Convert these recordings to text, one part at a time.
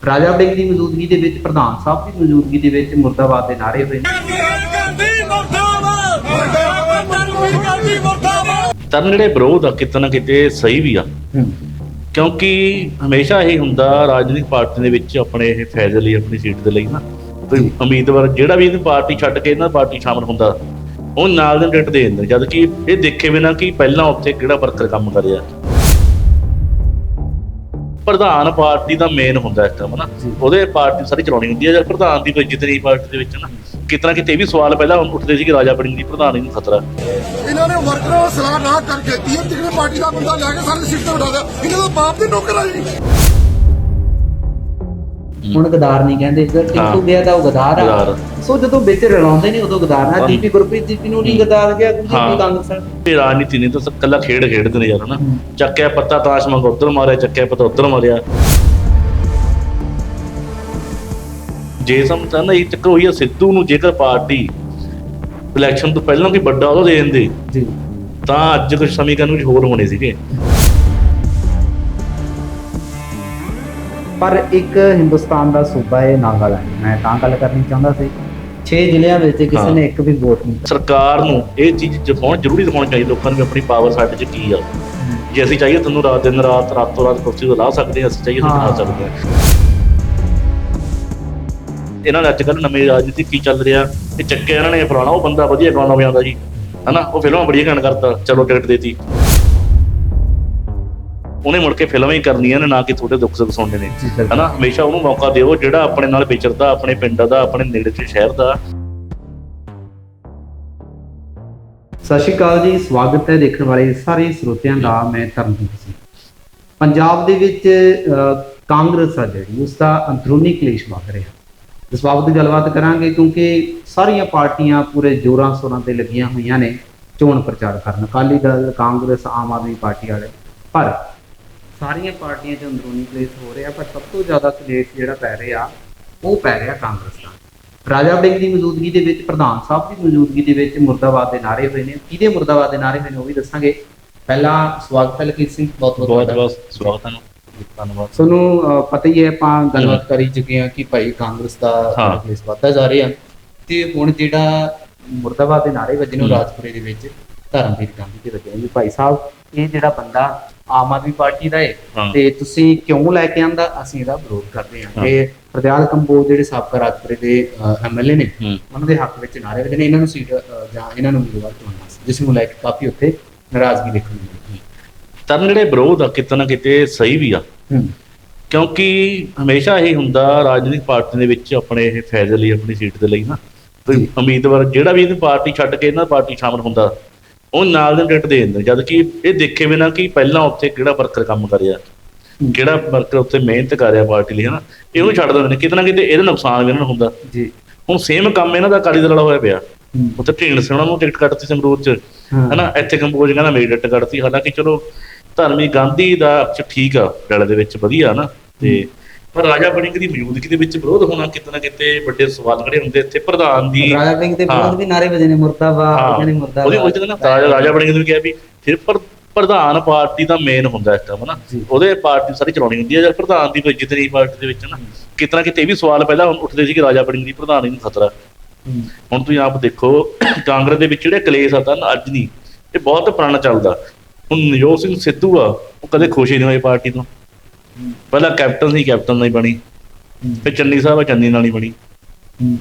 ਰਾਜਾ ਵੜਿੰਗ ਦੀ ਮੌਜੂਦਗੀ ਦੇ ਵਿੱਚ ਪ੍ਰਧਾਨ ਸਾਹਿਬ ਦੀ ਮੌਜੂਦਗੀ ਦੇ ਵਿੱਚ ਮੁਰਦਾਬਾਦ ਦੇ ਨਾਰੇ ਹੋਏ ਤਾਂ ਜਿਹੜੇ ਵਿਰੋਧ ਆ ਕਿਤੇ ਨਾ ਕਿਤੇ ਸਹੀ ਵੀ ਆ। ਕਿਉਂਕਿ ਹਮੇਸ਼ਾ ਇਹ ਹੁੰਦਾ ਰਾਜਨੀਤਿਕ ਪਾਰਟੀ ਦੇ ਵਿੱਚ ਆਪਣੇ ਇਹ ਫਾਇਦੇ ਲਈ ਆਪਣੀ ਸੀਟ ਦੇ ਲਈ ਨਾ। ਕੋਈ ਉਮੀਦਵਾਰ ਜਿਹੜਾ ਵੀ ਇਹਦੀ ਪਾਰਟੀ ਛੱਡ ਕੇ ਇਹਨਾਂ ਪਾਰਟੀ ਸ਼ਾਮਲ ਹੁੰਦਾ ਉਹ ਨਾਲ ਦੇ ਟਿਕਟ ਦੇ ਦਿੰਦੇ ਜਦ ਕਿ ਇਹ ਦੇਖੇ ਬਿਨਾ ਕਿ ਪਹਿਲਾਂ ਉੱਥੇ ਕਿਹੜਾ ਵਰਕਰ ਕੰਮ ਕਰਿਆ। ਪ੍ਰਧਾਨ ਪਾਰਟੀ ਦਾ ਮੇਨ ਹੁੰਦਾ ਇਸ ਕੰਮ ਨਾ ਉਹਦੇ ਪਾਰਟੀ ਸਾਰੀ ਚਲਾਉਣੀ ਹੁੰਦੀ ਹੈ। ਜਦ ਪ੍ਰਧਾਨ ਦੀ ਕੋਈ ਇੱਜ਼ਤ ਨਹੀਂ ਪਾਰਟੀ ਦੇ ਵਿੱਚ ਨਾ ਕਿਤਨਾ ਕਿਤੇ ਇਹ ਵੀ ਸਵਾਲ ਪਹਿਲਾਂ ਉੱਠਦੇ ਸੀ ਕਿ ਰਾਜਾ ਬੜਿੰਗ ਦੀ ਪ੍ਰਧਾਨੀ ਨੂੰ ਖਤਰਾ ਇਹਨਾਂ ਨੇ ਵਰਕਰਾਂ ਨਾਲ ਸਲਾਹ ਨਾ ਕਰਕੇ ਤੀਰ ਤਿਕੜੇ ਪਾਰਟੀ ਦਾ ਬੰਦਾ ਲੈ ਕੇ ਸਾਰੇ ਸੀਟ ਤੇ ਬਿਠਾ ਦਿਆ। ਇਹਨਾਂ ਦਾ ਬਾਪ ਦੇ ਨੌਕਰ ਆ ਜੀ ਹੁਣ ਗਦਾਰ ਨਹੀਂ ਕਹਿੰਦੇ ਜਦ ਟਿੱਕੂ। ਗਿਆ ਤਾਂ ਉਹ ਗਦਾਰ ਆ। ਸੋ ਜਦੋਂ ਵਿੱਚ ਰਲਾਉਂਦੇ ਨੇ ਉਦੋਂ ਗਦਾਰ ਨਾ। ਦੀਪੀ ਗੁਰਪ੍ਰੀਤ ਦੀਪੀ ਨੂੰ ਨਹੀਂ ਗਦਾਰ ਗਿਆ ਦੀਪੀ ਹਾਂ। ਕਾਂਗਰਸ ਨਾਲ। ਇਹ ਰਾਜਨੀਤੀ ਨਹੀਂ ਤਾਂ ਸਭ ਕੱਲਾ ਖੇਡ ਖੇਡਦੇ ਨੇ ਯਾਰ ਹਨਾ। ਚੱਕਿਆ ਪੱਤਾ ਤਾਸ਼ ਮੰਗ ਉਧਰ ਮਾਰਿਆ ਚੱਕਿਆ ਪੱਤਾ ਉਧਰ ਮਾਰਿਆ ਜੇ ਸਮਝਦਾ ਨਾ ਇਹ ਚੱਕਰ ਹੋਈ ਆ ਸਿੱਧੂ ਨੂੰ ਜੇਕਰ ਪਾਰਟੀ ਇਲੈਕਸ਼ਨ ਤੋਂ ਪਹਿਲਾਂ ਕੋਈ ਵੱਡਾ ਉਹਦਾ ਦੇ ਦਿੰਦੇ ਜੀ ਤਾਂ ਅੱਜ ਕੁਝ ਸਮੀਕਰਨ ਕੁਝ ਹੋਰ ਹੋਣੇ ਸੀਗੇ ਪਰ ਇੱਕ ਹਿੰਦੁਸਤਾਨ ਦਾ ਸੂਬਾ ਹੈ। ਨਾਗਾਲੈਂਡ ਮੈਂ ਤਾਂ ਗੱਲ ਕਰਨੀ ਚਾਹੁੰਦਾ ਸੀ 6 ਜ਼ਿਲ੍ਹਿਆਂ ਵਿੱਚ ਕਿਸੇ। ਨੇ ਇੱਕ ਵੀ ਵੋਟ ਨਹੀਂ ਸਰਕਾਰ ਨੂੰ ਇਹ ਚੀਜ਼ ਦਿਖਾਉਣ ਜ਼ਰੂਰੀ ਦਿਖਾਉਣੀ ਚਾਹੀਦੀ ਲੋਕਾਂ ਨੂੰ ਵੀ ਆਪਣੀ ਪਾਵਰ ਸਾਡੇ 'ਚ ਕੀ ਆ। ਜੇ ਅਸੀਂ ਚਾਹੀਏ ਤੁਹਾਨੂੰ ਰਾਤ ਦਿਨ ਰਾਤ ਰਾਤੋਂ ਰਾਤ ਕੁਰਸੀ ਤੋਂ ਲਾ ਸਕਦੇ ਹਾਂ ਅਸੀਂ ਚਾਹੀਏ ਤਾਂ ਲਾ। ਸਕਦੇ ਹਾਂ। ਇਹਨਾਂ ਨੇ ਅੱਜ ਕੱਲ੍ਹ ਨਵੀਂ ਰਾਜਨੀਤੀ ਕੀ ਚੱਲ ਰਿਹਾ ਇਹ ਚੱਕਿਆ ਇਹਨਾਂ ਨੇ ਫਲਾਣਾ ਉਹ ਬੰਦਾ ਵਧੀਆ ਗਾਉਣਾ ਵਜਾਉਂਦਾ ਜੀ। ਹਨਾ ਉਹ ਫਿਲਮਾਂ ਬੜੀਆਂ ਘਣ ਕਰਤਾ ਚਲੋ ਟਿਕਟ ਦੇਤੀ। ਉਹਨੇ ਮੁੜ ਕੇ ਫਿਲਮਾਂ ਹੀ ਕਰਨੀਆਂ ਨੇ ਨਾ ਕਿ ਤੁਹਾਡੇ ਦੁੱਖ ਸੁੱਖ ਸੁਣਨੇ ਨੇ। ਹਨਾ? ਹਮੇਸ਼ਾ ਉਹਨੂੰ ਮੌਕਾ ਦਿਓ ਜਿਹੜਾ ਆਪਣੇ ਨਾਲ ਵਿਚਰਦਾ ਆਪਣੇ ਪਿੰਡ ਦਾ ਆਪਣੇ ਨੇੜੇ ਦੇ ਸ਼ਹਿਰ ਦਾ। ਸਤਿ ਸ਼੍ਰੀ ਅਕਾਲ ਜੀ ਸਵਾਗਤ ਹੈ ਦੇਖਣ ਵਾਲੇ ਸਾਰੇ ਸਰੋਤਿਆਂ ਦਾ ਮੈਂ ਧਰਮਜੀਤ ਸਿੰਘ। ਪੰਜਾਬ ਦੇ ਵਿੱਚ ਕਾਂਗਰਸ ਆ ਜਿਹੜੀ ਉਸ ਦਾ ਅੰਦਰੂਨੀ ਕਲੇਸ਼ ਵਧ ਰਿਹਾ। ਇਸ ਬਾਬਤ ਗੱਲਬਾਤ ਕਰਾਂਗੇ ਕਿਉਂਕਿ ਸਾਰੀਆਂ ਪਾਰਟੀਆਂ ਪੂਰੇ ਜੋਰਾਂ ਸ਼ੋਰਾਂ ਤੇ ਲੱਗੀਆਂ ਹੋਈਆਂ ਨੇ ਚੋਣ ਪ੍ਰਚਾਰ ਕਰਨ। ਅਕਾਲੀ ਦਲ ਕਾਂਗਰਸ ਆਮ ਆਦਮੀ ਪਾਰਟੀ ਵਾਲੇ। ਪਰ ਸਾਰੀਆਂ ਪਾਰਟੀਆਂ 'ਚ ਅੰਦਰੂਨੀ ਕਲੇਸ਼ ਹੋ ਰਿਹਾ ਪਰ ਸਭ ਤੋਂ ਜ਼ਿਆਦਾ ਕਲੇਸ਼ ਜਿਹੜਾ ਪੈ ਰਿਹਾ ਉਹ ਪੈ ਰਿਹਾ ਕਾਂਗਰਸ ਦਾ। ਰਾਜਾ ਵੜਿੰਗ ਦੀ ਮੌਜੂਦਗੀ ਦੇ ਵਿੱਚ ਪ੍ਰਧਾਨ ਸਾਹਿਬ ਦੀ ਮੌਜੂਦਗੀ ਦੇ ਵਿੱਚ ਮੁਰਦਾਬਾਦ ਦੇ ਨਾਰੇ ਹੋਏ ਨੇ। ਕਿਹਦੇ ਮੁਰਦਾਬਾਦ ਦੇ ਨਾਰੇ ਹੋਏ ਨੇ ਉਹ ਵੀ ਦੱਸਾਂਗੇ। ਪਹਿਲਾਂ ਸਵਾਗਤ ਹੈ ਲਖੀਰ ਸਿੰਘ ਬਹੁਤ ਬਹੁਤ ਸਵਾਗਤ ਹੈ ਧੰਨਵਾਦ। ਤੁਹਾਨੂੰ ਪਤਾ ਹੀ ਹੈ ਆਪਾਂ ਗੱਲਬਾਤ ਕਰੀ ਚੁੱਕੇ ਹਾਂ ਕਿ ਭਾਈ ਕਾਂਗਰਸ ਦਾ। ਕੇਸ ਵੱਧਦਾ ਜਾ ਰਿਹਾ। ਤੇ ਹੁਣ ਜਿਹੜਾ ਮੁਰਦਾਬਾਦ ਦੇ ਨਾਰੇ ਵੱਜੇ ਨੇ। ਰਾਜਪੁਰੇ ਦੇ ਵਿੱਚ ਧਰਮਵੀਰ ਗਾਂਧੀ ਦੇ ਵੱਜੇ ਨੇ। ਭਾਈ ਸਾਹਿਬ ਇਹ ਜਿਹੜਾ ਬੰਦਾ ਆਮ ਆਦਮੀ ਪਾਰਟੀ ਦਾ ਹੈ ਹਾਂ। ਤੇ ਤੁਸੀਂ ਕਿਉਂ ਲੈ ਕੇ ਆਂਦਾ? ਅਸੀਂ ਇਹਦਾ ਵਿਰੋਧ ਕਰਦੇ ਹਾਂ ਹਾਂ। ਤੇ ਪ੍ਰਦਿਆਲ ਕੰਬੋਜ ਜਿਹੜੇ ਸਾਬਕਾ ਰਾਜਪੁਰੇ ਦੇ ਐਮਐਲਏ ਨੇ ਹੂੰ। ਉਹਨਾਂ ਦੇ ਹੱਕ ਵਿੱਚ ਨਾਰੇ ਵੱਜੇ ਨੇ। ਇਹਨਾਂ ਨੂੰ ਸੀਟ ਜਾਂ ਇਹਨਾਂ ਨੂੰ ਉਮੀਦਵਾਰ ਚੁਣਨਾ ਸੀ ਜਿਸ ਨੂੰ ਲੈ ਕੇ ਕਾਫੀ ਉੱਥੇ ਨਾਰਾਜ਼ਗੀ ਦੇਖਣ ਨੂੰ ਮਿਲੀ। ਤਾਂ ਜਿਹੜੇ ਵਿਰੋਧ ਆ ਕਿਤੇ ਨਾ ਕਿਤੇ ਸਹੀ ਵੀ ਆ। ਹੂੰ। ਕਿਉਂਕਿ ਹਮੇਸ਼ਾ ਇਹ ਹੁੰਦਾ ਰਾਜਨੀਤਿਕ ਪਾਰਟੀ ਦੇ ਵਿੱਚ ਆਪਣੇ ਇਹ ਫਾਇਦੇ ਲਈ ਆਪਣੀ ਸੀਟ ਦੇ ਲਈ ਨਾ। ਕੋਈ ਜੀ। ਉਮੀਦਵਾਰ ਜਿਹੜਾ ਵੀ ਇਹਦੀ ਪਾਰਟੀ ਛੱਡ ਕੇ ਇਹਨਾਂ ਪਾਰਟੀ ਸ਼ਾਮਲ ਹੁੰਦਾ ਉਹ ਨਾਲ ਦੇ ਟਿਕਟ ਦੇ ਦਿੰਦੇ ਜਦ ਕਿ ਇਹ ਦੇਖੇ ਬਿਨਾ ਕਿ ਪਹਿਲਾਂ ਉੱਥੇ ਕਿਹੜਾ ਵਰਕਰ ਕੰਮ ਕਰਿਆ। ਕਿਹੜਾ ਵਰਕਰ ਉੱਥੇ ਮਿਹਨਤ ਕਰ ਰਿਹਾ ਪਾਰਟੀ ਲਈ ਹਨਾ? ਇਹ ਉਹਨੂੰ ਛੱਡ ਦਿੰਦੇ ਨੇ ਕਿਤੇ ਨਾ ਕਿਤੇ ਇਹਦਾ ਨੁਕਸਾਨ ਵੀ ਇਹਨਾਂ ਨੂੰ ਹੁੰਦਾ। ਜੀ। ਹੁਣ ਸੇਮ ਕੰਮ ਇਹਨਾਂ ਦਾ ਅਕਾਲੀ ਦਲ ਵਾਲਾ ਹੋਇਆ ਪਿਆ। ਉੱਥੇ ਢੀਂਡ ਸੋਣਾ ਨੂੰ ਟਿਕਟ ਕੱਟਤੀ ਸੰਗਰੂਰ ਚ। ਹਨਾ? ਇੱਥੇ ਕੰਪੋਜ਼ ਕਹਿੰਦਾ ਮੇਰੀ ਟਿਕਟ ਕੱਟਤੀ ਹਾਲਾਂਕਿ ਚਲੋ ਧਰਮੀ ਗਾਂਧੀ ਦਾ ਠੀਕ ਆ ਗੱਲ ਦੇ ਵਿੱਚ ਵਧੀਆ ਨਾ ਤੇ ਪਰ ਰਾਜਾ ਬੜਿੰਗ ਦੀ ਮੌਜੂਦਗੀ ਦੇ ਵਿੱਚ ਵਿਰੋਧ ਹੋਣਾ ਕਿਤੇ ਨਾ ਕਿਤੇ ਵੱਡੇ ਸਵਾਲ ਖੜੇ ਹੁੰਦੇ ਇੱਥੇ। ਪ੍ਰਧਾਨ ਦੀ ਰਾਜਾ ਵੜਿੰਗ ਦੇ। ਵਿਰੋਧ ਵੀ ਨਾਰੇ ਵਜੇ ਨੇ ਮੁਰਦਾਬਾਦ ਕਹਿੰਦੇ ਮੁਰਦਾਬਾਦ ਉਹਦੀ ਕਹਿੰਦਾ ਨਾ ਰਾਜਾ ਰਾਜਾ ਬੜਿੰਗ ਨੂੰ ਕਿਹਾ ਵੀ ਫਿਰ ਪਰ ਪ੍ਰਧਾਨ ਪਾਰਟੀ ਦਾ ਮੇਨ ਹੁੰਦਾ ਇਸ ਨਾ ਜੀ। ਉਹਦੇ ਪਾਰਟੀ ਸਾਰੀ ਚਲਾਉਣੀ ਹੁੰਦੀ ਹੈ। ਜਦ ਪ੍ਰਧਾਨ ਦੀ ਕੋਈ ਇੱਜ਼ਤ ਨਹੀਂ ਪਾਰਟੀ ਦੇ ਵਿੱਚ ਨਾ ਕਿਤੇ ਨਾ ਕਿਤੇ ਵੀ ਸਵਾਲ ਪਹਿਲਾਂ ਉੱਠਦੇ ਸੀ ਕਿ ਰਾਜਾ ਬੜਿੰਗ ਦੀ ਪ੍ਰਧਾਨੀ ਨੂੰ ਖਤਰਾ। ਹੁਣ ਤੁਸੀਂ ਆਪ ਦੇਖੋ ਕਾਂਗਰਸ ਦੇ ਵਿੱਚ ਜਿਹੜੇ ਕਲੇਸ਼ ਆ ਤਾਂ ਅੱਜ ਨਹੀਂ। ਇਹ ਬਹੁਤ ਪੁਰਾਣਾ ਚੱਲਦਾ। ਹੁਣ ਨਜੋਤ ਸਿੰਘ ਸਿੱਧੂ ਆ ਉਹ ਕਦੇ ਖੁਸ਼ ਨਹੀਂ ਹੋਏ ਪਾਰਟੀ ਤੋਂ। ਪਹਿਲਾਂ ਕੈਪਟਨ ਸੀ ਕੈਪਟਨ ਨਾਲ ਹੀ ਬਣੀ। ਫਿਰ ਚੰਨੀ ਸਾਹਿਬ ਚੰਨੀ ਨਾਲ ਹੀ ਬਣੀ।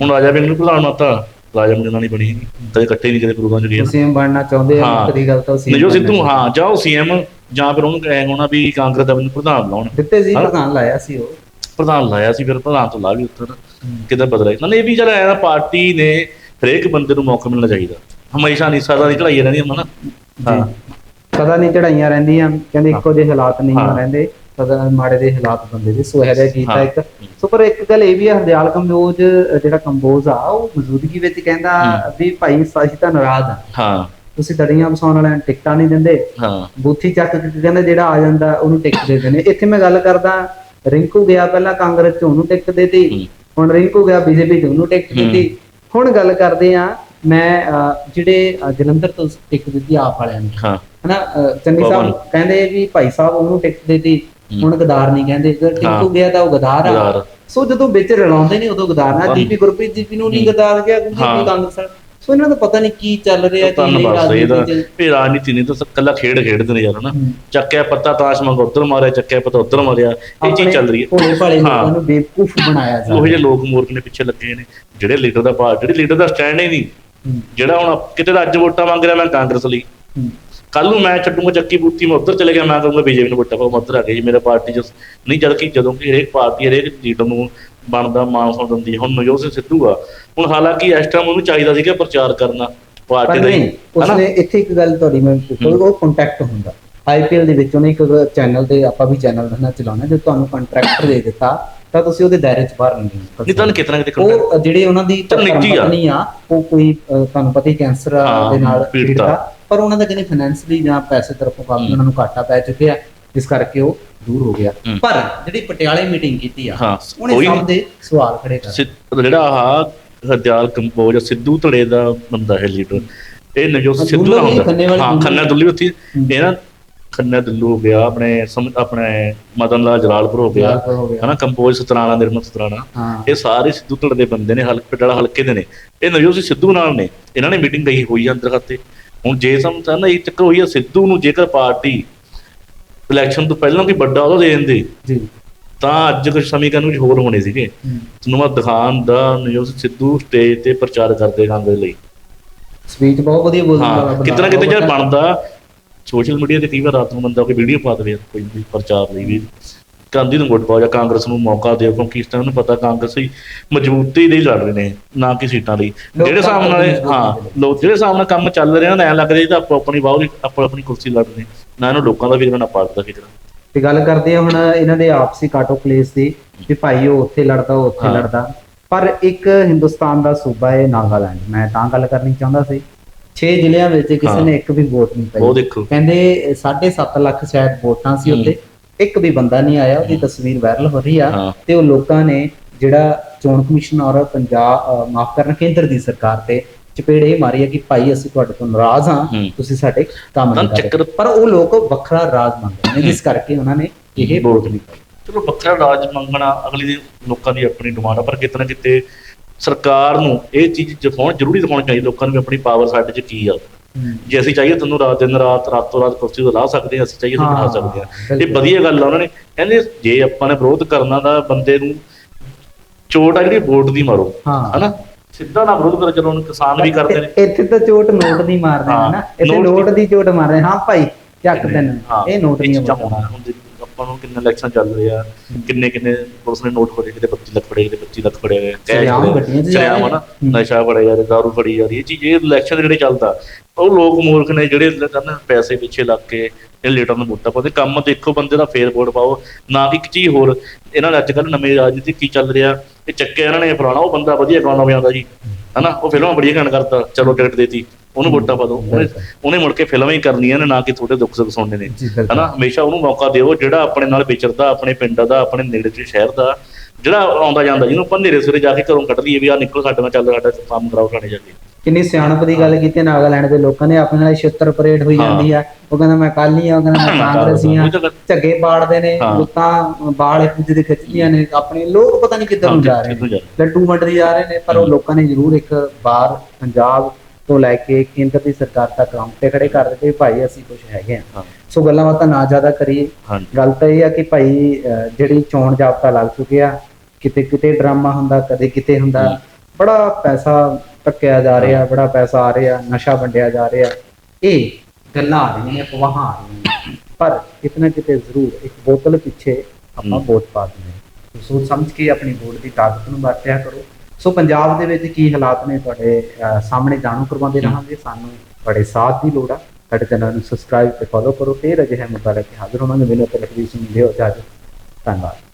ਹੁਣ ਰਾਜਾ ਬਿੰਗ ਨੂੰ ਪ੍ਰਧਾਨ ਮਾਤਾ ਰਾਜਾ ਬਿੰਗ ਨਾਲ ਹੀ ਬਣੀ। ਕਦੇ ਇਕੱਠੇ ਨਹੀਂ ਕਦੇ ਪ੍ਰੋਗਰਾਮ ਚ ਗਏ ਨਾ। ਸੀਐਮ ਬਣਨਾ ਚਾਹੁੰਦੇ ਆ। ਕਦੀ ਗੱਲ ਤਾਂ ਸੀਐਮ ਨਜੋਤ ਸਿੱਧੂ ਹਾਂ ਜਾਓ ਸੀਐਮ ਜਾਂ ਫਿਰ ਉਹਨੂੰ ਕਹੇ ਹੋਣਾ ਵੀ ਕਾਂਗਰਸ ਦਾ ਮੈਨੂੰ ਪ੍ਰਧਾਨ ਲਾਉਣ ਦਿੱਤੇ ਸੀ। ਪ੍ਰਧਾਨ ਲਾਇਆ ਸੀ ਉਹ ਪ੍ਰਧਾਨ ਲਾਇਆ ਸੀ ਫਿਰ ਪ੍ਰਧਾਨ ਤੋਂ ਲਾ ਵੀ ਉੱਤਰ ਕਿਦਾਂ ਬਦਲਿਆ ਨਾਲੇ ਇਹ ਵੀ ਜਿਹੜਾ ਨਾ ਪਾਰਟੀ ਨੇ ਹਰੇਕ ਬੰਦੇ ਨੂੰ ਮੌਕਾ ਮਿਲਣਾ ਚਾਹੀਦਾ ਹਮੇਸ਼ਾ ਨਹੀਂ ਸਦਾ ਨਹੀਂ ਚੜਾਈ ਰਹਿੰਦੀ ਹੁੰਦਾ ਨਾ ਹਾਂ ਪਤਾ ਨਹੀਂ ਚੜਾਈਆਂ ਰਹਿੰਦੀਆਂ ਕਹਿੰਦੇ ਇੱਕੋ ਜਿਹੇ ਹਾਲਾਤ ਨਹੀਂ। ਰਹਿੰਦੇ ਪਤਾ ਮਾੜੇ ਦੇ ਹਾਲਾਤ ਬੰਦੇ ਦੇ ਸੋ ਜਿਹਾ ਕੀਤਾ। ਇੱਕ। ਸੋ ਪਰ ਇੱਕ ਗੱਲ ਇਹ ਵੀ ਹੈ ਹਰਦਿਆਲ ਕੰਬੋਜ ਜਿਹੜਾ ਕੰਬੋਜ ਆ ਉਹ ਮੌਜੂਦਗੀ ਵਿੱਚ ਕਹਿੰਦਾ ਵੀ ਭਾਈ ਅਸੀਂ ਤਾਂ ਨਾਰਾਜ਼ ਆ। ਹਾਂ। ਤੁਸੀਂ ਦੜੀਆਂ ਵਸਾਉਣ ਵਾਲਿਆਂ ਨੂੰ ਟਿਕਟਾਂ ਨਹੀਂ ਦਿੰਦੇ। ਹਾਂ। ਬੂਥੀ ਚੱਕ ਕੇ ਕਹਿੰਦਾ ਜਿਹੜਾ ਆ ਜਾਂਦਾ ਉਹਨੂੰ ਟਿਕਟ ਦੇ ਦਿੰਦੇ। ਇੱਥੇ ਮੈਂ ਗੱਲ ਕਰਦਾ ਰਿੰਕੂ ਗਿਆ ਪਹਿਲਾਂ ਕਾਂਗਰਸ ਚ ਉਹਨੂੰ ਟਿਕਟ ਦੇਤੀ। ਹੁਣ ਰਿੰਕੂ ਗਿਆ ਬੀਜੇਪੀ ਚ ਉਹਨੂੰ ਟਿਕਟ। ਦਿੱਤੀ। ਹੁਣ ਗੱਲ ਕਰਦੇ ਆ ਮੈਂ ਜਿਹੜੇ ਜਲੰਧਰ ਤੋਂ ਟਿਕਟ ਦਿੱਤੀ ਆਪ ਵਾਲਿਆਂ ਨੂੰ। ਹਾਂ। ਹਨਾ ਚੰਨੀ ਸਾਹਿਬ। ਕਹਿੰਦੇ ਵੀ ਭਾਈ ਸਾਹਿਬ ਉਹਨੂੰ ਟਿਕਟ ਦਿੱਤੀ। ਹੁਣ ਗਦਾਰ ਨਹੀਂ ਕਹਿੰਦੇ ਅਗਰ ਟਿੰਕੂ। ਗਿਆ ਤਾਂ ਉਹ ਗਦਾਰ ਆ। ਸੋ ਜਦੋਂ ਵਿੱਚ ਰਲਾਉਂਦੇ ਨੇ ਉਦੋਂ ਗਦਾਰ ਹਾਂ। ਜੀਪੀ ਗੁਰਪ੍ਰੀਤ ਜੀਪੀ ਨੂੰ ਨਹੀਂ ਗਦਾਰ ਗਿਆ ਕਿਉਂਕਿ ਕਾਂਗਰਸ ਆ। ਸੋ ਇਹਨਾਂ ਦਾ ਪਤਾ ਨਹੀਂ ਕੀ ਚੱਲ ਰਿਹਾ ਕੀ ਰਾਜਨੀਤੀ ਵੀ ਰਾਜਨੀਤੀ ਨਹੀਂ ਤਾਂ ਕੱਲਾ ਖੇਡ ਖੇਡਦੇ ਨੇ ਯਾਰ ਹਨਾ। ਚੱਕਿਆ ਪੱਤਾ ਤਾਸ਼ ਮੰਗ ਉੱਧਰ ਮਾਰਿਆ ਚੱਕਿਆ ਪੱਤਾ ਉੱਧਰ ਮਾਰਿਆ ਇਹ ਚੀਜ਼ ਚੱਲ ਰਹੀ ਹੈ ਭੋਲੇ ਭਾਲੇ। ਲੋਕਾਂ ਨੂੰ ਬੇਵਕੂਫ ਬਣਾਇਆ ਜਾ ਉਹ ਰਿਹਾ ਜਿਹੇ ਲੋਕ ਮੂਰਖ ਨੇ ਪਿੱਛੇ ਲੱਗੇ ਨੇ ਜਿਹੜੇ ਲੀਡਰ ਦਾ ਜਿਹੜੇ ਲੀਡਰ ਦਾ ਸਟੈਂਡ ਹੀ ਨਹੀਂ ਜਿਹੜਾ ਹੁਣ ਕਿਤੇ ਤਾਂ ਅੱਜ ਵੋਟਾਂ ਮੰਗ ਰਿਹਾ ਮੈਂ ਕਾਂਗਰਸ ਲਈ। ਕੱਲ ਨੂੰ ਮੈਂ ਛੱਡੂਗਾ ਚੱਕੀ ਬੂਤੀ ਮੈਂ ਉੱਧਰ ਚਲੇ ਗਿਆ ਮੈਂ ਕਹੂੰਗਾ ਬੀਜੇਪੀ ਨੂੰ ਵੋਟਾਂ ਪਾਓ ਮੈਂ ਉੱਧਰ ਆ ਗਿਆ ਜੀ ਮੇਰਾ ਪਾਰਟੀ ਚ। ਨਹੀਂ ਜਦ ਕਿ ਜਦੋਂ ਕਿ ਹਰੇਕ ਪਾਰਟੀ ਹਰੇਕ ਲੀਡਰ ਨੂੰ ਬਣਦਾ ਮਾਨ ਸੌ ਦਿੰਦੀ ਹੁਣ ਨਵਜੋਤ ਸਿੱਧੂ ਆ। ਹੁਣ ਹਾਲਾਂਕਿ ਇਸ ਟਾਈਮ ਉਹਨੂੰ ਚਾਹੀਦਾ ਸੀਗਾ ਪ੍ਰਚਾਰ ਕਰਨਾ ਪਰ ਪਾਰਟੀ ਦਾ ਨਹੀਂ? ਉਸਨੇ ਇੱਥੇ ਇੱਕ ਗੱਲ ਤੁਹਾਡੀ ਮੈਂ ਉਹ ਕੰਟੈਕਟ ਹੁੰਦਾ। ਆਈਪੀਐਲ ਦੇ ਵਿੱਚ ਉਹਨੇ ਇੱਕ ਚੈਨਲ ਤੇ ਆਪਾਂ ਵੀ ਚੈਨਲ ਰਹਿਣਾ ਚਲਾਉਣਾ ਜੇ ਤੁਹਾਨੂੰ ਕੰਟਰੈਕਟ ਦੇ ਦਿੱਤਾ ਤਾਂ ਤੁਸੀਂ ਉਹਦੇ ਦਾਇਰੇ 'ਚ ਬਾਹਰ ਨਹੀਂ ਨਹੀਂ ਤਾਂ ਸਕਦੇ। ਕਿਤਨਾ ਕਿਤੇ ਉਹ ਜਿਹੜੇ ਉਹਨਾਂ ਦੀ ਨਿੱਜੀ ਆ। ਉਹ ਕੋਈ ਤੁਹਾਨੂੰ ਪਤਾ ਹੀ ਕੈਂਸਰ ਦੇ ਨਾਲ ਪੀੜਤ ਪਰ ਉਹਨਾਂ ਦਾ ਕਹਿੰਦੇ ਫਾਈਨੈਂਸ਼ਲੀ ਜਾਂ ਪੈਸੇ ਤਰਫੋਂ ਕਾਫੀ। ਉਹਨਾਂ ਨੂੰ ਘਾਟਾ ਪੈ ਚੁੱਕਿਆ ਜਿਸ ਕਰਕੇ ਉਹ ਦੂਰ ਹੋ ਗਿਆ। ਪਰ ਜਿਹੜੀ ਪਟਿਆਲੇ ਮੀਟਿੰਗ ਕੀਤੀ ਆ ਹਾਂ ਉਹਨੇ ਸਭ ਦੇ ਸਵਾਲ ਖੜੇ ਕਰ ਜਿਹੜਾ ਆਹ ਹਰਦਿਆਲ ਕੰਬੋਜ ਸਿੱਧੂ ਧੜੇ ਦਾ ਬੰਦਾ ਹੈ ਲੀਡਰ ਇਹ ਨਜੋਤ ਹਾਂ, ਸਿੱਧੂ ਦੁੱਲਾ ਦਾ ਵੀ ਹੁੰਦਾ। ਵਾਲੀ ਹਾਂ ਖੰਨਾ ਦੁੱਲੀ ਉੱਥੇ। ਇਹ ਨਾ ਖੰਨਾ ਦੁੱਲੂ ਹੋ ਗਿਆ ਆਪਣੇ ਸਮ- ਆਪਣੇ ਮਦਨ ਲਾਲ ਜਲਾਲਪੁਰ ਹੋ ਗਿਆ ਜਲਾਲਪੁਰ ਹੋ ਗਿਆ। ਹਨਾ ਕੰਬੋਜ ਸਤਰਾਣਾ ਨਿਰਮਲ ਸਤਰਾਣਾ ਹਾਂ। ਇਹ ਸਾਰੇ ਸਿੱਧੂ ਧੜੇ ਦੇ ਬੰਦੇ ਨੇ ਹਲਕੇ ਪਟਿਆਲਾ ਹਲਕੇ ਦੇ ਨੇ। ਇਹ ਨਜੋਤ ਸਿੰਘ ਸਿੱਧੂ ਨਾਲ ਨੇ ਇਹਨਾਂ ਨੇ ਮੀਟਿੰਗ ਗਈ ਹੋਈ ਆ ਅੰਦਰ ਖਾਤੇ ਹੁਣ ਜੇ ਸਮਝਾ ਨਾ ਇਹ ਚੱਕਰ ਹੋਈ ਆ ਸਿੱਧੂ ਨੂੰ ਜੇਕਰ ਪਾਰਟੀ ਇਲੈਕਸ਼ਨ ਤੋਂ ਪਹਿਲਾਂ ਕੋਈ ਵੱਡਾ ਉਹਦਾ ਦੇ ਦਿੰਦੇ ਜੀ। ਤਾਂ ਅੱਜ ਕੁਝ ਸਮੀਕਰਨ ਵਿੱਚ ਹੋਰ ਹੋਣੇ ਸੀਗੇ। ਤੁਹਾਨੂੰ ਮੈਂ ਦਿਖਾਉਣ ਦਾ ਸਿੰਘ ਸਿੱਧੂ ਸਟੇਜ ਤੇ ਪ੍ਰਚਾਰ ਕਰਦੇ ਕਾਂਗਰਸ ਲਈ। ਸਪੀਚ ਬਹੁਤ ਵਧੀਆ ਬੋਲਦਾ ਹਾਂ ਕਿਤੇ ਨਾ ਕਿਤੇ ਜੇ ਬਣਦਾ। ਸੋਸ਼ਲ ਮੀਡੀਆ ਤੇ ਕਈ ਵਾਰ ਰਾਤ ਨੂੰ ਬੰਦਾ ਕੋਈ ਵੀਡੀਓ ਪਾ ਦੇਵੇ ਕੋਈ ਪ੍ਰਚਾਰ ਲਈ ਵੀ। ਗਾਂਧੀ ਨੂੰ ਵੋਟ ਪਾਓ ਜਾਂ ਕਾਂਗਰਸ ਨੂੰ ਮੌਕਾ ਦਿਓ ਕਿਉਂਕਿ ਇਸ ਟਾਈਮ ਨੂੰ ਪਤਾ ਕਾਂਗਰਸ ਹੀ ਮਜ਼ਬੂਤੀ ਲਈ ਲੜ ਰਹੇ ਨੇ ਨਾ ਕਿ ਸੀਟਾਂ ਲਈ। ਜਿਹੜੇ ਹਿਸਾਬ ਨਾਲ ਹਾਂ। ਲੋਕ ਜਿਹੜੇ ਹਿਸਾਬ ਨਾਲ ਕੰਮ ਚੱਲ ਰਿਹਾ ਨਾ ਐਂ ਲੱਗ ਰਿਹਾ ਤਾਂ ਆਪੋ ਆਪਣੀ ਬਾਹਰ ਆਪੋ ਆਪਣੀ ਕੁਰਸੀ ਲੜ ਰਹੇ ਨੇ। ਇਹਨੂੰ ਲੋਕਾਂ ਦਾ ਫਿਕਰ ਨਾ ਪਾਰਟੀ ਦਾ ਫਿਕਰ ਤੇ ਗੱਲ ਕਰਦੇ ਆ ਹੁਣ ਇਹਨਾਂ ਦੇ ਆਪਸੀ ਕਾਟੋ ਕਲੇਸ ਦੀ ਕਿ ਭਾਈ ਉਹ ਉੱਥੇ ਲੜਦਾ ਉਹ ਉੱਥੇ। ਲੜਦਾ। ਪਰ ਇੱਕ ਹਿੰਦੁਸਤਾਨ ਦਾ ਸੂਬਾ ਹੈ ਨਾਗਾਲੈਂਡ। ਮੈਂ ਤਾਂ ਗੱਲ ਕਰਨੀ ਚਾਹੁੰਦਾ ਸੀ। 6 ਜ਼ਿਲ੍ਹਿਆਂ ਵਿੱਚ ਕਿਸੇ। ਨੇ ਇੱਕ ਵੀ ਵੋਟ ਨਹੀਂ ਉਹ ਪਾਈ ਦੇਖੋ। ਕਹਿੰਦੇ 7.5 ਲੱਖ ਸ਼ਾਇਦ ਵੋਟਾਂ ਸੀ ਉੱਥੇ। ਇੱਕ ਵੀ ਬੰਦਾ ਨਹੀਂ ਆਇਆ ਉਹਦੀ ਤਸਵੀਰ ਵਾਇਰਲ ਹੋ ਰਹੀ ਆ। ਤੇ ਉਹ ਲੋਕਾਂ ਨੇ ਜਿਹੜਾ ਚੋਣ ਕਮਿਸ਼ਨ ਔਰ ਪੰਜਾਬ ਮਾਫ ਕਰਨਾ ਕੇਂਦਰ ਦੀ ਸਰਕਾਰ ਤੇ ਚਪੇੜ ਮਾਰੀ ਹੈ ਕਿ ਭਾਈ ਅਸੀਂ ਤੁਹਾਡੇ ਤੋਂ ਨਾਰਾਜ਼ ਹਾਂ। ਤੁਸੀਂ ਸਾਡੇ ਕੰਮ ਨਹੀਂ ਕਰ ਪਰ ਉਹ ਲੋਕ ਵੱਖਰਾ ਰਾਜ ਮੰਗਦੇ ਨੇ ਜਿਸ ਕਰਕੇ ਉਹਨਾਂ ਨੇ ਇਹ ਵੋਟ ਨਹੀਂ ਪਾਈ ਚਲੋ ਵੱਖਰਾ ਰਾਜ ਮੰਗਣਾ ਅਗਲੀ ਦੀ ਲੋਕਾਂ ਦੀ ਆਪਣੀ ਡਿਮਾਂਡ ਆ ਪਰ ਕਿਤੇ ਨਾ ਕਿਤੇ ਸਰਕਾਰ ਨੂੰ ਇਹ ਚੀਜ਼ ਦਿਖਾਉਣ ਜ਼ਰੂਰੀ ਦਿਖਾਉਣੀ ਚਾਹੀਦੀ ਲੋਕਾਂ ਨੂੰ ਆਪਣੀ ਪਾਵਰ ਸਾਡੇ 'ਚ ਕੀ ਆ ਜੇ ਅਸੀਂ ਚਾਹੀਏ ਤੁਹਾਨੂੰ ਰਾਤ ਦਿਨ ਰਾਤ ਰਾਤੋਂ ਰਾਤ ਕੁਰਸੀ ਤੋਂ ਲਾ ਸਕਦੇ ਹਾਂ ਅਸੀਂ ਚਾਹੀਏ ਤਾਂ ਬਣਾ ਸਕਦੇ ਹਾਂ। ਇਹ। ਵਧੀਆ ਗੱਲ ਆ ਉਹਨਾਂ ਨੇ। ਕਹਿੰਦੇ ਜੇ ਆਪਾਂ ਨੇ ਵਿਰੋਧ ਕਰਨਾ ਤਾਂ ਬੰਦੇ ਨੂੰ ਚੋਟ ਆ ਜਿਹੜੀ ਵੋਟ ਦੀ ਮਾਰੋ ਹਨਾ? ਸਿੱਧਾ ਨਾ ਵਿਰੋਧ ਕਰੋ ਚਲੋ ਕਿਸਾਨ ਵੀ ਕਰਦੇ ਨੇ। ਇੱਥੇ- ਤਾਂ ਚੋਟ ਨੋਟ ਦੀ ਮਾਰਦੇ ਹਾਂ, ਨੇ। ਨਾ ਇੱਥੇ ਨੋਟ ਦੀ ਚੋਟ ਮਾਰਦੇ ਹਾਂ ਭਾਈ ਚੱਕ ਤੈਨੂੰ। ਇਹ ਨੋਟ ਦੀਆਂ ਚੀਜ਼ਾਂ ਆਪਾਂ ਨੂੰ ਕਿੰਨੇ ਇਲੈਕਸ਼ਨ ਚੱਲ ਰਹੇ ਆ ਕਿੰਨੇ ਕਿੰਨੇ ਪੁਲਿਸ ਨੇ ਨੋਟ ਫੜੇ ਕਿਤੇ 25 ਲੱਖ ਫੜੇ ਕਿਤੇ 25 ਲੱਖ ਫੜੇ ਗਏ ਕੈਸ਼ ਸ਼ਰੇਆਮ ਫੜੇ, ਗੱਡੀਆਂ 'ਚ ਜਾ ਸ਼ਰੇਆਮ ਰਹੇ ਹਨਾ ਨੇ। ਨਸ਼ਾ ਫੜਿਆ ਜਾ ਰਿਹਾ ਦਾਰੂ ਫੜੀ ਜਾ ਰਹੀ ਇਹ ਚੀਜ਼ ਇਹ ਇਲੈਕਸ਼ਨ ਜਿਹੜੇ ਚੱਲਦਾ। ਉਹ ਲੋਕ ਮੂਰਖ ਨੇ ਜਿਹੜੇ ਕਹਿੰਦੇ ਪੈਸੇ ਪਿੱਛੇ ਲੱਗ ਕੇ ਇਹ ਲੀਡਰ ਨੂੰ ਵੋਟਾਂ ਪਾਉਂਦੇ। ਕੰਮ ਦੇਖੋ ਬੰਦੇ ਦਾ ਫੇਰ ਵੋਟ ਪਾਓ। ਨਾ ਕਿ ਇੱਕ ਚੀਜ਼ ਹੋਰ ਇਹਨਾਂ ਨੇ ਅੱਜ ਕੱਲ੍ਹ ਨਵੇਂ ਰਾਜਨੀਤੀ ਕੀ ਚੱਲ ਰਿਹਾ। ਇਹ ਚੱਕਿਆ ਇਹਨਾਂ ਨੇ ਫਲਾਣਾ ਉਹ ਬੰਦਾ ਵਧੀਆ ਗਾਉਂਦਾ ਵਜਾਉਂਦਾ ਜੀ। ਹਨਾ ਉਹ ਫਿਲਮਾਂ ਬੜੀਆਂ ਗਾਣ ਕਰਦਾ ਚਲੋ ਟਿਕਟ ਦੇਤੀ। ਉਹਨੂੰ ਵੋਟਾਂ ਪਾ ਦਿਓ। ਉਹਨੇ ਉਹਨੇ ਮੁੜ ਕੇ ਫਿਲਮਾਂ ਹੀ ਕਰਨੀਆਂ ਨੇ ਨਾ ਕਿ ਤੁਹਾਡੇ ਦੁੱਖ ਸੁੱਖ ਸੁਣਨੇ ਨੇ। ਹਨਾ? ਹਮੇਸ਼ਾ ਉਹਨੂੰ ਮੌਕਾ ਦਿਓ ਜਿਹੜਾ ਆਪਣੇ ਨਾਲ ਵਿਚਰਦਾ ਆਪਣੇ ਪਿੰਡ ਦਾ ਆਪਣੇ ਨੇੜੇ ਦੇ ਸ਼ਹਿਰ ਦਾ ਜਿਹੜਾ ਆਉਂਦਾ ਜਾਂਦਾ ਜਿਹਨੂੰ ਆਪਾਂ ਸਵੇਰੇ ਜਾ ਕੇ ਘਰੋਂ ਕੱਢ ਲਈਏ ਵੀ ਆ ਨਿਕਲ ਸਾਡੇ ਨਾਲ ਚੱਲ ਸਾਡਾ ਕੰਮ ਕਰਾਓ ਥਾਣੇ ਜਾ ਕੇ। ਕਿੰਨੀ ਸਿਆਣਪ ਦੀ ਗੱਲ ਕੀਤੀ ਨਾਗਾਲੈਂਡ ਦੇ ਲੋਕਾਂ ਨੇ ਆਪਣੇ ਨਾਲ ਛੇਤਰ ਪਰੇਡ ਹੋਈ। ਜਾਂਦੀ ਆ। ਉਹ ਕਹਿੰਦਾ ਮੈਂ ਕਾਲੀ ਆ ਉਹ ਕਹਿੰਦਾ ਮੈਂ ਕਾਂਗਰਸੀ ਆ। ਝੱਗੇ ਪਾੜਦੇ ਨੇ। ਲੁੱਤਾਂ ਬਾਲ ਇੱਕ ਦੂਜੇ ਦੇ ਖਿੱਚਦੀਆਂ ਨੇ ਆਪਣੇ ਲੋਕ ਪਤਾ ਨਹੀਂ ਕਿੱਧਰ ਨੂੰ। ਜਾ ਰਹੇ ਨੇ। ਲੱਡੂ ਵੰਡਦੇ ਜਾ ਰਹੇ ਨੇ ਪਰ ਉਹ ਲੋਕਾਂ ਨੇ ਜ਼ਰੂਰ ਇੱਕ ਵਾਰ ਪੰਜਾਬ ਤੋਂ ਲੈ ਕੇ ਕੇਂਦਰ ਦੀ ਸਰਕਾਰ ਤੱਕ ਰੌਂਗਟੇ ਖੜੇ ਕਰ ਦਿੱਤੇ ਭਾਈ ਅਸੀਂ ਕੁਝ ਹੈਗੇ ਆ ਸੋ ਗੱਲਾਂ ਬਾਤਾਂ ਨਾ ਜ਼ਿਆਦਾ ਕਰੀਏ। ਗੱਲ ਤਾਂ ਇਹ ਆ ਕਿ ਭਾਈ ਜਿਹੜੀ ਚੋਣ ਜਾਬਤਾ ਲੱਗ ਚੁੱਕਿਆ ਕਿਤੇ ਕਿਤੇ ਡਰਾਮਾ ਹੁੰਦਾ ਕਦੇ ਕਿਤੇ ਹੁੰਦਾ। ਬੜਾ ਪੈਸਾ ਟੱਕਿਆ ਜਾ ਰਿਹਾ ਬੜਾ ਪੈਸਾ ਆ ਰਿਹਾ ਨਸ਼ਾ ਵੰਡਿਆ ਜਾ ਰਿਹਾ। ਇਹ ਗੱਲਾਂ ਆ ਰਹੀਆਂ ਅਫਵਾਹਾਂ ਆ ਰਹੀਆਂ। ਪਰ ਕਿਤਨਾ ਕਿਤੇ ਜ਼ਰੂਰ ਇੱਕ ਬੋਤਲ ਪਿੱਛੇ ਆਪਾਂ। ਵੋਟ ਪਾ ਦਿੰਦੇ ਸੋਚ ਸਮਝ ਕੇ ਆਪਣੀ ਵੋਟ ਦੀ ਤਾਕਤ ਨੂੰ ਵਰਤਿਆ ਕਰੋ। ਸੋ ਪੰਜਾਬ ਦੇ ਵਿੱਚ ਕੀ ਹਾਲਾਤ ਨੇ ਤੁਹਾਡੇ ਸਾਹਮਣੇ ਜਾਣੂ ਕਰਵਾਉਂਦੇ ਰਹਾਂਗੇ ਸਾਨੂੰ ਤੁਹਾਡੇ ਸਾਥ ਦੀ ਲੋੜ ਆ। ਸਾਡੇ ਚੈਨਲ ਨੂੰ ਸਬਸਕ੍ਰਾਈਬ ਤੇ ਫੋਲੋ ਕਰੋ ਤੇ ਅਜਿਹੇ ਮੁੱਦਾ ਲੈ ਕੇ ਹਾਜ਼ਰ ਹੋਵਾਂਗੇ। ਮੈਨੂੰ ਤੇ ਲਖਵੀਰ ਸਿੰਘ ਦਿਓ ਇਜਾਜ਼ਤ ਧੰਨਵਾਦ।